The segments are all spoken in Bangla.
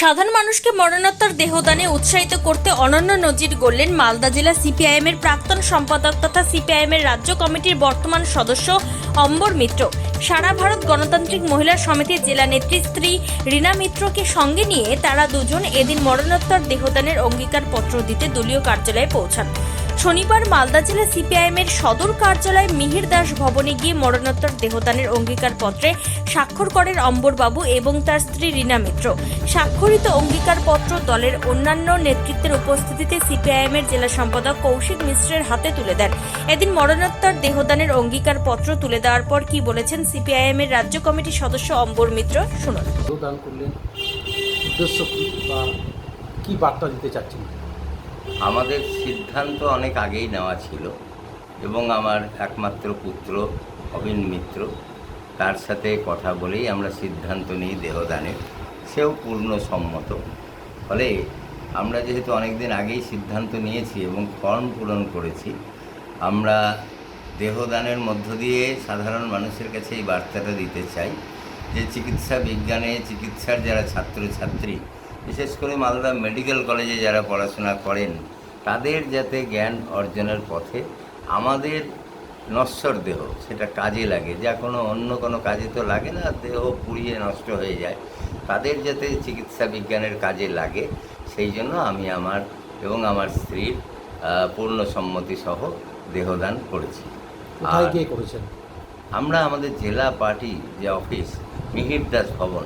সাধারণ মানুষকে মরণোত্তর দেহদানে উৎসাহিত করতে অনন্য নজির গড়লেন মালদা জেলা সিপিআইএম এর প্রাক্তন সম্পাদক তথা সিপিআইএম এর রাজ্য কমিটির বর্তমান সদস্য অম্বর মিত্র। সারা ভারত গণতান্ত্রিক মহিলা সমিতির জেলা নেত্রী স্ত্রী রীনা মিত্রকে সঙ্গে নিয়ে তারা দুজন এদিন মরণোত্তর দেহদানের অঙ্গীকারপত্র দিতে দলীয় কার্যালয়ে পৌঁছান। শনিবার মালদা জেলা সিপিআইএম এর সদর কার্যালয় মিহির দাস ভবনে গিয়ে মরণোত্তর দেহদানের অঙ্গীকার পত্রে স্বাক্ষর করেন অম্বরবাবু এবং তার স্ত্রী রীনা মিত্র। স্বাক্ষরিত অঙ্গীকারপত্র দলের অন্যান্য নেতৃত্বের উপস্থিতিতে সিপিআইএম এর জেলা সম্পাদক কৌশিক মিশ্রের হাতে তুলে দেন। এদিন মরণোত্তর দেহদানের অঙ্গীকারপত্র তুলে দেওয়ার পর কি বলেছেন সিপিআইএম এর রাজ্য কমিটির সদস্য অম্বর মিত্র? শুনুন। দান করলেন। উদ্দেশ্য কী বা কী বার্তা দিতে চাচ্ছেন? আমাদের সিদ্ধান্ত অনেক আগেই নেওয়া ছিল এবং আমার একমাত্র পুত্র অবিন মিত্র তার সাথে কথা বলেই আমরা সিদ্ধান্ত নিই দেহদানের। সেও পূর্ণ সম্মত। ফলে আমরা যেহেতু অনেক দিন আগেই সিদ্ধান্ত নিয়েছি এবং ফর্ম পূরণ করেছি, আমরা দেহদানের মধ্য দিয়ে সাধারণ মানুষের কাছে এই বার্তাটা দিতে চাই যে চিকিৎসা বিজ্ঞানে চিকিৎসার যারা ছাত্রছাত্রী, বিশেষ করে মালদা মেডিকেল কলেজে যারা পড়াশোনা করেন, তাদের যাতে জ্ঞান অর্জনের পথে আমাদের নশ্বর দেহ সেটা কাজে লাগে। যা কোনো অন্য কোনো কাজে তো লাগে না, দেহ পুড়িয়ে নষ্ট হয়ে যায়। তাদের যাতে চিকিৎসা বিজ্ঞানের কাজে লাগে সেই জন্য আমি আমার এবং আমার স্ত্রীর পূর্ণ সম্মতি সহ দেহদান করেছি। কোথায় আর- গিয়ে করেছেন? আমরা আমাদের জেলা পার্টি যে অফিস মিহির দাস ভবন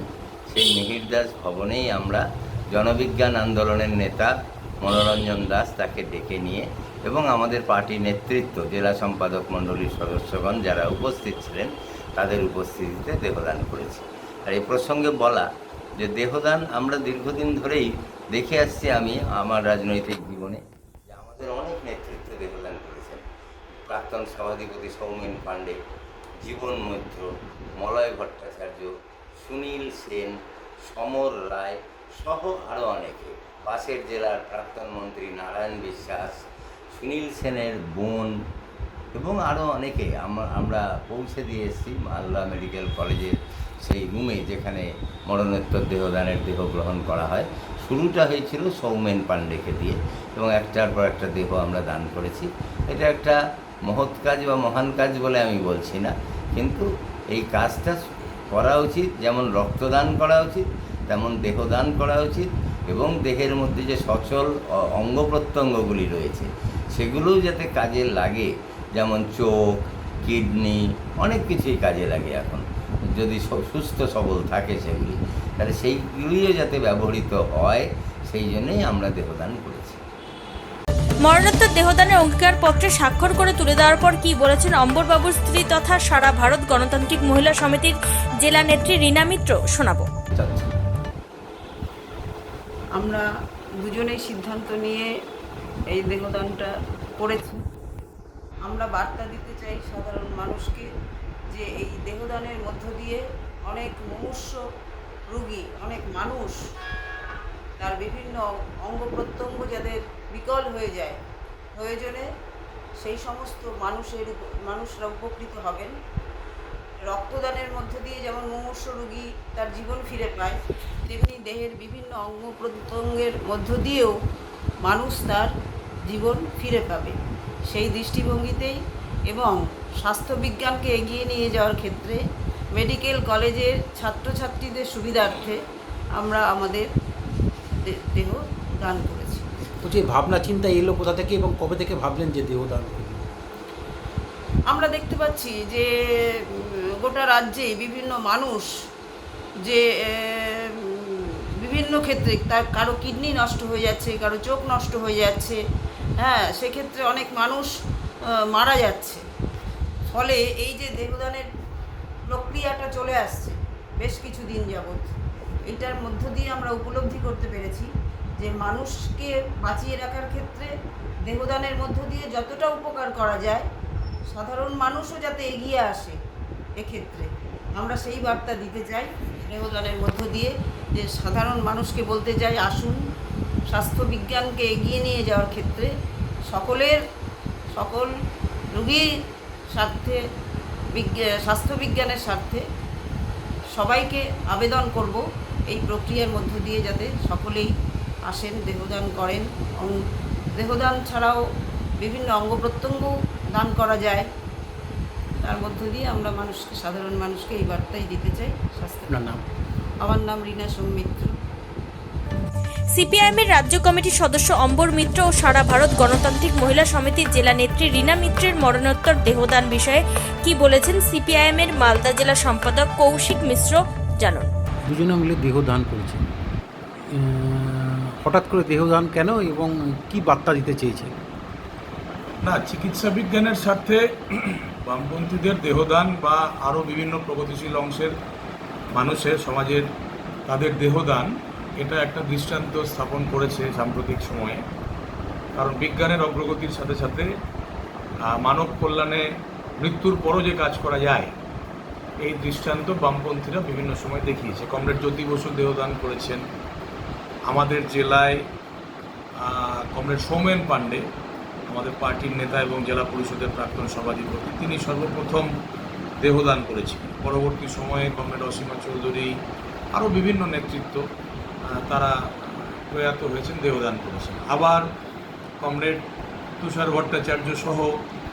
সেই মিহির দাস ভবনেই আমরা জনবিজ্ঞান আন্দোলনের নেতা মনোরঞ্জন দাস তাকে ডেকে নিয়ে এবং আমাদের পার্টি নেতৃত্ব জেলা সম্পাদক মণ্ডলীর সদস্যগণ যারা উপস্থিত ছিলেন তাদের উপস্থিতিতে দেহদান করেছি। আর এই প্রসঙ্গে বলা যে দেহদান আমরা দীর্ঘদিন ধরেই দেখে আসছি আমি আমার রাজনৈতিক জীবনে, যে আমাদের অনেক নেতৃত্ব দেহদান করেছেন। প্রাক্তন সভাধিপতি সৌমেন পাণ্ডে, জীবন মৈত্র, মলয় ভট্টাচার্য, সুনীল সেন, সমর রায় সহ আরও অনেকে। পাশের জেলার প্রাক্তন মন্ত্রী নারায়ণ বিশ্বাস, সুনীল সেনের বোন এবং আরও অনেকে আমরা পৌঁছে দিয়ে এসেছি মালদা মেডিকেল কলেজের সেই রুমে যেখানে মরণোত্তর দেহদানের দেহ গ্রহণ করা হয়, শুরুটা হয়েছিল সৌমেন পাণ্ডেকে দিয়ে এবং একটার পর একটা দেহ আমরা দান করেছি। এটা একটা মহৎ কাজ বা মহান কাজ বলে আমি বলছি না, কিন্তু এই কাজটা করা উচিত, যেমন রক্তদান করা উচিত, তেমন দেহদান করা উচিত এবং দেহের মধ্যে যে সচল অঙ্গ প্রত্যঙ্গগুলি রয়েছে, সেগুলোও যাতে কাজে লাগে, যেমন চোখ, কিডনি, অনেক কিছুই কাজে লাগে এখন। যদি সুস্থ সবল থাকে সেগুলি তাহলে সেইগুলিও যাতে ব্যবহৃত হয় সেই জন্যই আমরা দেহদান করেছি। মরণোত্তর দেহদানের অঙ্গীকারপত্রে স্বাক্ষর করে তুলে দেওয়ার পর কি বলেছেন অম্বরবাবুর স্ত্রী তথা সারা ভারত গণতান্ত্রিক মহিলা সমিতির জেলা নেত্রী রীনা মিত্র? শোনাবো। আমরা দুজনেই সিদ্ধান্ত নিয়ে এই দেহদানটা করেছি। আমরা বার্তা দিতে চাই সাধারণ মানুষকে যে এই দেহদানের মধ্য দিয়ে অনেক মুমূর্ষ রুগী, অনেক মানুষ তার বিভিন্ন অঙ্গ প্রত্যঙ্গ যাদের বিকল হয়ে যায়, প্রয়োজনে সেই সমস্ত মানুষের মানুষরা উপকৃত হবেন। রক্তদানের মধ্য দিয়ে যেমন মুমূর্ষ রুগী তার জীবন ফিরে পায়, তেমনি দেহের বিভিন্ন অঙ্গ প্রত্যঙ্গের মধ্য দিয়েও মানুষ তার জীবন ফিরে পাবে। সেই দৃষ্টিভঙ্গিতেই এবং স্বাস্থ্যবিজ্ঞানকে এগিয়ে নিয়ে যাওয়ার ক্ষেত্রে মেডিকেল কলেজের ছাত্রছাত্রীদের সুবিধার্থে আমরা আমাদের দেহ দান করেছি। বলছি ভাবনা চিন্তা এলো কোথা থেকে এবং কবে থেকে ভাবলেন যে দেহদান করবেন? আমরা দেখতে পাচ্ছি যে গোটা রাজ্যে বিভিন্ন মানুষ যে বিভিন্ন ক্ষেত্রে তার কারও কিডনি নষ্ট হয়ে যাচ্ছে কারও চোখ নষ্ট হয়ে যাচ্ছে হ্যাঁ সেক্ষেত্রে অনেক মানুষ মারা যাচ্ছে। ফলে এই যে দেহদানের প্রক্রিয়াটা চলে আসছে, বেশ কিছু দিন যাবৎ। এটার মধ্য দিয়ে আমরা উপলব্ধি করতে পেরেছি যে মানুষকে বাঁচিয়ে রাখার ক্ষেত্রে দেহদানের মধ্য দিয়ে যতটা উপকার করা যায়, সাধারণ মানুষও যাতে এগিয়ে আসে এক্ষেত্রে। আমরা সেই বার্তা দিতে চাই দেহদানের মধ্য দিয়ে যে সাধারণ মানুষকে বলতে চাই, আসুন, স্বাস্থ্যবিজ্ঞানকে এগিয়ে নিয়ে যাওয়ার ক্ষেত্রে সকলের, সকল রুগীর স্বার্থে বিজ্ঞা স্বাস্থ্যবিজ্ঞানের স্বার্থে সবাইকে আবেদন করব এই প্রক্রিয়ার মধ্য দিয়ে যাতে সকলেই আসেন দেহদান করেন। দেহদান ছাড়াও বিভিন্ন অঙ্গ প্রত্যঙ্গ দান করা যায়। তার মধ্য দিয়ে আমরা মানুষকে সাধারণ মানুষকে এই বার্তাই দিতে চাই। স্বাস্থ্য নাম? আমার নাম রীনা সৌমিত্র সিপিআইএমের রাজ্য কমিটির সদস্য অম্বর মিত্র ও সারা ভারত গণতান্ত্রিক মহিলা সমিতির জেলা নেত্রী রীনা মিত্রের মরণোত্তর দেহদান বিষয়ে কি বলেছেন সিপিআইএমের মালদা জেলা সম্পাদক কৌশিক মিশ্র জানুন। দুজনে মিলে দেহদান করেছেন হঠাৎ করে দেহদান কেন এবং কি বার্তা দিতে চেয়েছে? না চিকিৎসা বিজ্ঞানের স্বার্থে বামপন্থীদের দেহদান বা আরও বিভিন্ন প্রগতিশীল অংশের মানুষের সমাজের তাদের দেহদান এটা একটা দৃষ্টান্ত স্থাপন করেছে সাম্প্রতিক সময়ে। কারণ বিজ্ঞানের অগ্রগতির সাথে সাথে মানব কল্যাণে মৃত্যুর পরও যে কাজ করা যায়, এই দৃষ্টান্ত বামপন্থীরা বিভিন্ন সময় দেখিয়েছে। কমরেড জ্যোতি বসু দেহদান করেছেন। আমাদের জেলায় কমরেড সৌমেন পাণ্ডে, আমাদের পার্টির নেতা এবং জেলা পরিষদের প্রাক্তন সভাধিপতি, তিনি সর্বপ্রথম দেহদান করেছিলেন। পরবর্তী সময়ে কমরেড অসীমা চৌধুরী, আরও বিভিন্ন নেতৃত্ব তারা প্রয়াত হয়েছেন, দেহদান করেছেন। আবার কমরেড তুষার ভট্টাচার্য সহ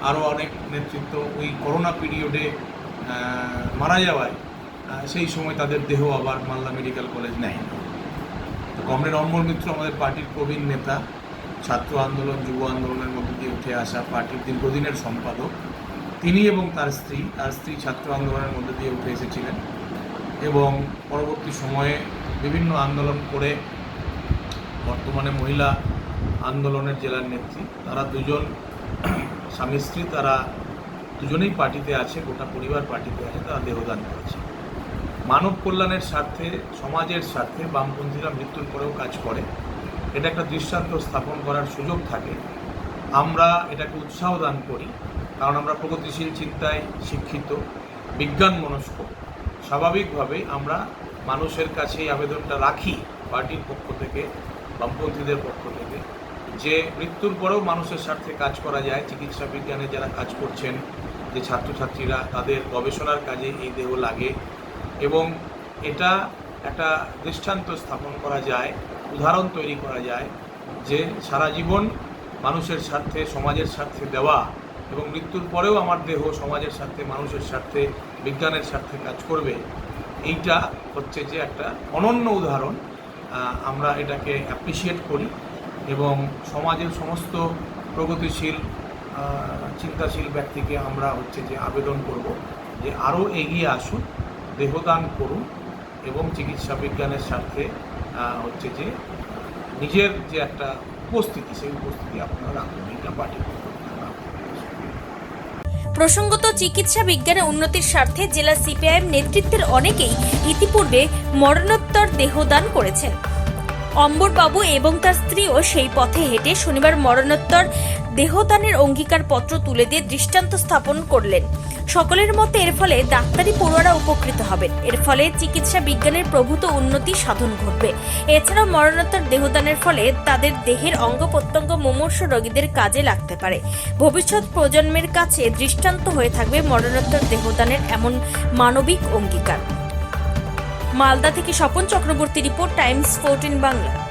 আরও অনেক নেতৃত্ব ওই করোনা পিরিয়ডে মারা যাওয়ায় সেই সময় তাদের দেহ আবার মালদা মেডিকেল কলেজ নেয় তো কমরেড অমর মিত্র আমাদের পার্টির প্রবীণ নেতা, ছাত্র আন্দোলন, যুব আন্দোলনের মধ্যে দিয়ে উঠে আসা পার্টির দীর্ঘদিনের সম্পাদক। তিনি এবং তার স্ত্রী তার স্ত্রী ছাত্র আন্দোলনের মধ্যে দিয়ে উঠে এসেছিলেন। এবং পরবর্তী সময়ে বিভিন্ন আন্দোলন করে বর্তমানে মহিলা আন্দোলনের জেলার নেত্রী। তারা দুজন স্বামী স্ত্রী, তারা দুজনেই পার্টিতে আছে, গোটা পরিবার পার্টিতে আছে, তারা দেহদান করেছে। মানব কল্যাণের স্বার্থে, সমাজের স্বার্থে বামপন্থীরা মৃত্যুর পরেও কাজ করে। এটা একটা দৃষ্টান্ত স্থাপন করার সুযোগ থাকে। আমরা এটাকে উৎসাহ দান করি, কারণ আমরা প্রগতিশীল চিন্তায় শিক্ষিত বিজ্ঞান মনস্ক স্বাভাবিকভাবেই আমরা মানুষের কাছে এই আবেদনটা রাখি পার্টির পক্ষ থেকে, বামপন্থীদের পক্ষ থেকে। যে মৃত্যুর পরেও মানুষের স্বার্থে কাজ করা যায়, চিকিৎসা বিজ্ঞানে যারা কাজ করছেন, যে ছাত্রছাত্রীরা, তাদের গবেষণার কাজে এই দেহ লাগে এবং এটা একটা দৃষ্টান্ত স্থাপন করা যায়, উদাহরণ তৈরি করা যায় যে সারা জীবন মানুষের স্বার্থে, সমাজের স্বার্থে দেওয়া এবং মৃত্যুর পরেও আমার দেহ সমাজের স্বার্থে, মানুষের স্বার্থে, বিজ্ঞানের স্বার্থে কাজ করবে, এইটা হচ্ছে যে একটা অনন্য উদাহরণ। আমরা এটাকে অ্যাপ্রিসিয়েট করি এবং সমাজের সমস্ত প্রগতিশীল চিন্তাশীল ব্যক্তিকে আমরা হচ্ছে যে আবেদন করব যে আরও এগিয়ে আসুন, দেহদান করুন এবং চিকিৎসা বিজ্ঞানের স্বার্থে হচ্ছে যে নিজের যে একটা উপস্থিতি, সেই উপস্থিতি আপনারা রাখুন, এইটা পার্টির পক্ষ থেকে আমরা আপনাদের সঙ্গে প্রসঙ্গত চিকিৎসা বিজ্ঞানে উন্নতির স্বার্থে জেলা সিপিআইএম নেতৃত্বের অনেকেই ইতিপূর্বে মরণোত্তর দেহদান করেছেন। অম্বরবাবু এবং তার স্ত্রীও সেই পথে হেঁটে শনিবার মরণোত্তর দেহদানের অঙ্গীকারপত্র তুলে দিয়ে দৃষ্টান্ত স্থাপন করলেন। সকলের মতে এর ফলে ডাক্তারি পড়ুয়ারা উপকৃত হবেন। এর ফলে চিকিৎসা বিজ্ঞানের প্রভূত উন্নতি সাধন ঘটবে। এছাড়াও মরণোত্তর দেহদানের ফলে তাদের দেহের অঙ্গ প্রত্যঙ্গ মুমূর্ষ রোগীদের কাজে লাগতে পারে। ভবিষ্যৎ প্রজন্মের কাছে দৃষ্টান্ত হয়ে থাকবে মরণোত্তর দেহদানের এমন মানবিক অঙ্গীকার। মালদা থেকে Swapan Chakraborty report Times fourteen Bangla.